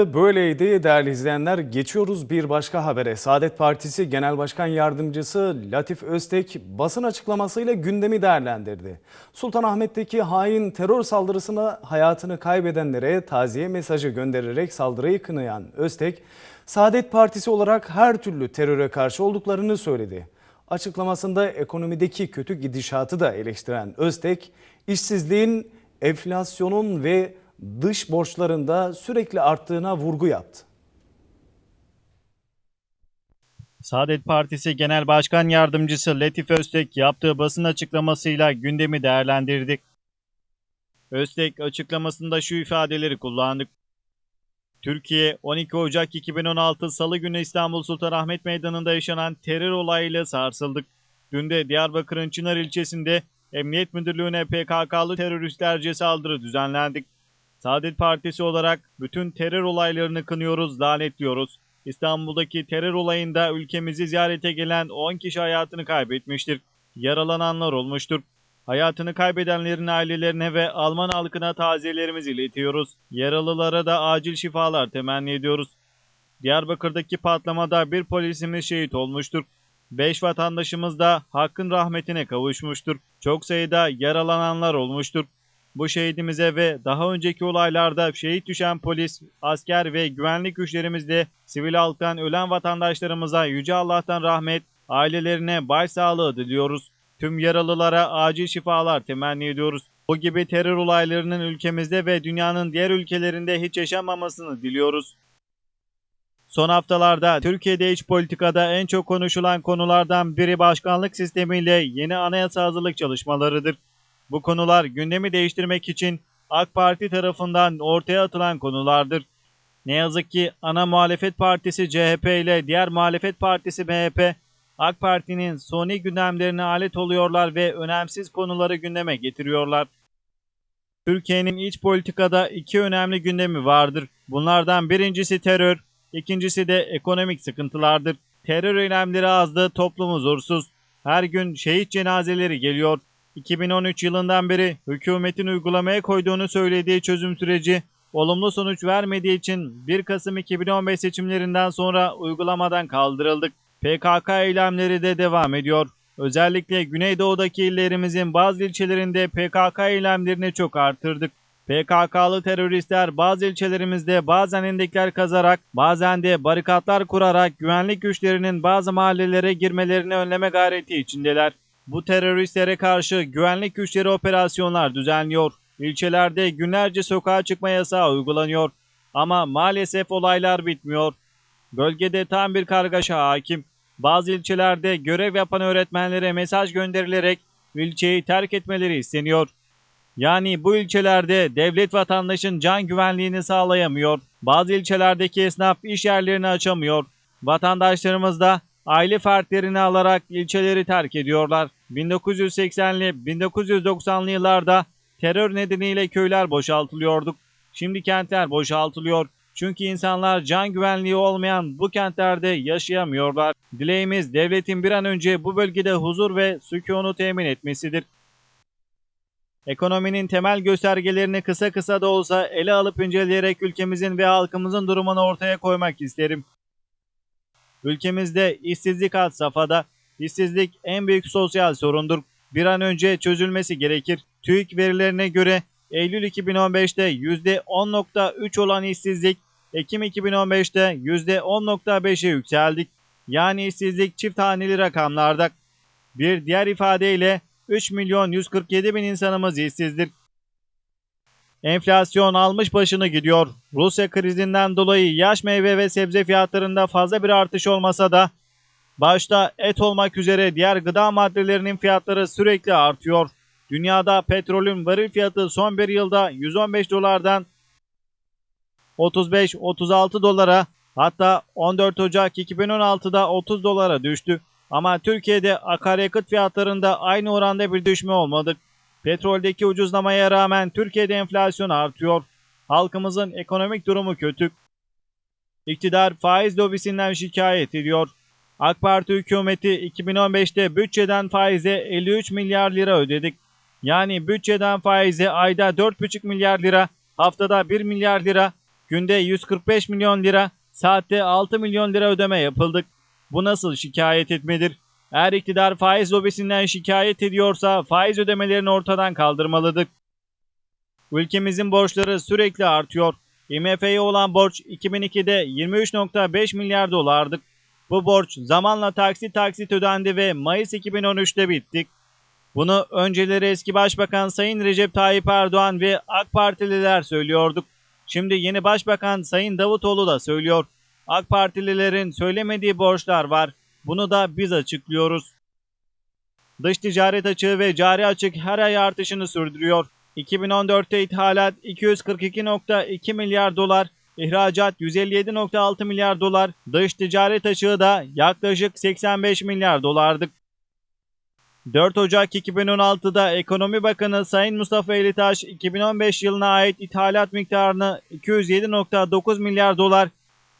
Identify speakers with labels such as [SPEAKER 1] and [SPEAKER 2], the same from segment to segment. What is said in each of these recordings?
[SPEAKER 1] Böyleydi değerli izleyenler. Geçiyoruz bir başka habere. Saadet Partisi Genel Başkan Yardımcısı Latif Öztek basın açıklamasıyla gündemi değerlendirdi. Sultanahmet'teki hain terör saldırısına hayatını kaybedenlere taziye mesajı göndererek saldırıyı kınayan Öztek, Saadet Partisi olarak her türlü teröre karşı olduklarını söyledi. Açıklamasında ekonomideki kötü gidişatı da eleştiren Öztek, işsizliğin, enflasyonun ve dış borçlarında sürekli arttığına vurgu yaptı.
[SPEAKER 2] Saadet Partisi Genel Başkan Yardımcısı Latif Öztek yaptığı basın açıklamasıyla gündemi değerlendirdi. Öztek açıklamasında şu ifadeleri kullandı. Türkiye 12 Ocak 2016 Salı günü İstanbul Sultanahmet Meydanı'nda yaşanan terör olayıyla sarsıldık. Dün de Diyarbakır'ın Çınar ilçesinde Emniyet Müdürlüğü'ne PKK'lı teröristlerce saldırı düzenlendik. Saadet Partisi olarak bütün terör olaylarını kınıyoruz, lanetliyoruz. İstanbul'daki terör olayında ülkemizi ziyarete gelen 10 kişi hayatını kaybetmiştir. Yaralananlar olmuştur. Hayatını kaybedenlerin ailelerine ve Alman halkına taziyelerimizi iletiyoruz. Yaralılara da acil şifalar temenni ediyoruz. Diyarbakır'daki patlamada bir polisimiz şehit olmuştur. 5 vatandaşımız da hakkın rahmetine kavuşmuştur. Çok sayıda yaralananlar olmuştur. Bu şehidimize ve daha önceki olaylarda şehit düşen polis, asker ve güvenlik güçlerimizde sivil halktan ölen vatandaşlarımıza Yüce Allah'tan rahmet, ailelerine başsağlığı diliyoruz. Tüm yaralılara acil şifalar temenni ediyoruz. Bu gibi terör olaylarının ülkemizde ve dünyanın diğer ülkelerinde hiç yaşanmamasını diliyoruz. Son haftalarda Türkiye'de iç politikada en çok konuşulan konulardan biri başkanlık sistemiyle yeni anayasa hazırlık çalışmalarıdır. Bu konular gündemi değiştirmek için AK Parti tarafından ortaya atılan konulardır. Ne yazık ki ana muhalefet partisi CHP ile diğer muhalefet partisi MHP, AK Parti'nin soni gündemlerine alet oluyorlar ve önemsiz konuları gündeme getiriyorlar. Türkiye'nin iç politikada iki önemli gündemi vardır. Bunlardan birincisi terör, ikincisi de ekonomik sıkıntılardır. Terör eylemleri azdı, toplum huzursuz. Her gün şehit cenazeleri geliyor. 2013 yılından beri hükümetin uygulamaya koyduğunu söylediği çözüm süreci olumlu sonuç vermediği için 1 Kasım 2015 seçimlerinden sonra uygulamadan kaldırıldık. PKK eylemleri de devam ediyor. Özellikle Güneydoğu'daki illerimizin bazı ilçelerinde PKK eylemlerini çok artırdık. PKK'lı teröristler bazı ilçelerimizde bazen endekler kazarak, bazen de barikatlar kurarak güvenlik güçlerinin bazı mahallelere girmelerini önleme gayreti içindeler. Bu teröristlere karşı güvenlik güçleri operasyonlar düzenliyor. İlçelerde günlerce sokağa çıkma yasağı uygulanıyor. Ama maalesef olaylar bitmiyor. Bölgede tam bir kargaşa hakim. Bazı ilçelerde görev yapan öğretmenlere mesaj gönderilerek ilçeyi terk etmeleri isteniyor. Yani bu ilçelerde devlet vatandaşın can güvenliğini sağlayamıyor. Bazı ilçelerdeki esnaf iş yerlerini açamıyor. Vatandaşlarımız da aile fertlerini alarak ilçeleri terk ediyorlar. 1980'li 1990'lı yıllarda terör nedeniyle köyler boşaltılıyorduk. Şimdi kentler boşaltılıyor. Çünkü insanlar can güvenliği olmayan bu kentlerde yaşayamıyorlar. Dileğimiz devletin bir an önce bu bölgede huzur ve sükunu temin etmesidir. Ekonominin temel göstergelerini kısa kısa da olsa ele alıp inceleyerek ülkemizin ve halkımızın durumunu ortaya koymak isterim. Ülkemizde işsizlik had safhada. İşsizlik en büyük sosyal sorundur. Bir an önce çözülmesi gerekir. TÜİK verilerine göre Eylül 2015'te %10.3 olan işsizlik Ekim 2015'te %10.5'e yükseldik. Yani işsizlik çift haneli rakamlarda. Bir diğer ifadeyle 3 milyon 147 bin insanımız işsizdir. Enflasyon almış başını gidiyor. Rusya krizinden dolayı yaş meyve ve sebze fiyatlarında fazla bir artış olmasa da başta et olmak üzere diğer gıda maddelerinin fiyatları sürekli artıyor. Dünyada petrolün varil fiyatı son bir yılda 115 dolardan 35-36 dolara hatta 14 Ocak 2016'da 30 dolara düştü. Ama Türkiye'de akaryakıt fiyatlarında aynı oranda bir düşme olmadı. Petroldeki ucuzlamaya rağmen Türkiye'de enflasyon artıyor. Halkımızın ekonomik durumu kötü. İktidar faiz lobisinden şikayet ediyor. AK Parti hükümeti 2015'te bütçeden faize 53 milyar lira ödedik. Yani bütçeden faize ayda 4,5 milyar lira, haftada 1 milyar lira, Günde 145 milyon lira, saatte 6 milyon lira ödeme yapıldık. Bu nasıl şikayet etmedir? Eğer iktidar faiz lobisinden şikayet ediyorsa faiz ödemelerini ortadan kaldırmalıdır. Ülkemizin borçları sürekli artıyor. IMF'ye olan borç 2002'de 23.5 milyar dolardık. Bu borç zamanla taksit taksit ödendi ve Mayıs 2013'te bittik. Bunu önceleri eski Başbakan Sayın Recep Tayyip Erdoğan ve AK Partililer söylüyorduk. Şimdi yeni Başbakan Sayın Davutoğlu da söylüyor. AK Partililerin söylemediği borçlar var. Bunu da biz açıklıyoruz. Dış ticaret açığı ve cari açık her ay artışını sürdürüyor. 2014'te ithalat 242.2 milyar dolar, ihracat 157.6 milyar dolar, dış ticaret açığı da yaklaşık 85 milyar dolardık. 4 Ocak 2016'da Ekonomi Bakanı Sayın Mustafa Elitaş 2015 yılına ait ithalat miktarını 207.9 milyar dolar,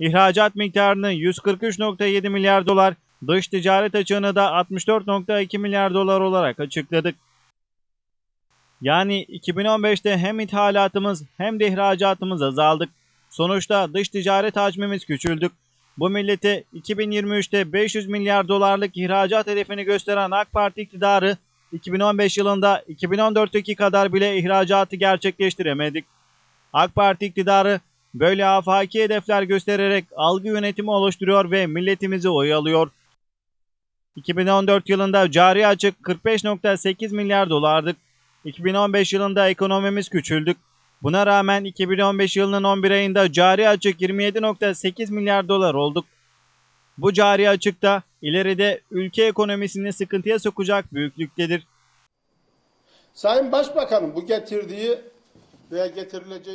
[SPEAKER 2] ihracat miktarını 143.7 milyar dolar, dış ticaret açığını da 64.2 milyar dolar olarak açıkladık. Yani 2015'te hem ithalatımız hem de ihracatımız azaldık. Sonuçta dış ticaret hacmimiz küçüldük. Bu millete 2023'te 500 milyar dolarlık ihracat hedefini gösteren AK Parti iktidarı 2015 yılında 2014'teki kadar bile ihracatı gerçekleştiremedik. AK Parti iktidarı böyle afaki hedefler göstererek algı yönetimi oluşturuyor ve milletimizi oyalıyor. 2014 yılında cari açık 45.8 milyar dolardık. 2015 yılında ekonomimiz küçüldük. Buna rağmen 2015 yılının 11 ayında cari açık 27.8 milyar dolar olduk. Bu cari açık da ileride ülke ekonomisini sıkıntıya sokacak büyüklüktedir.
[SPEAKER 3] Sayın Başbakanım bu getirdiği veya getirilecek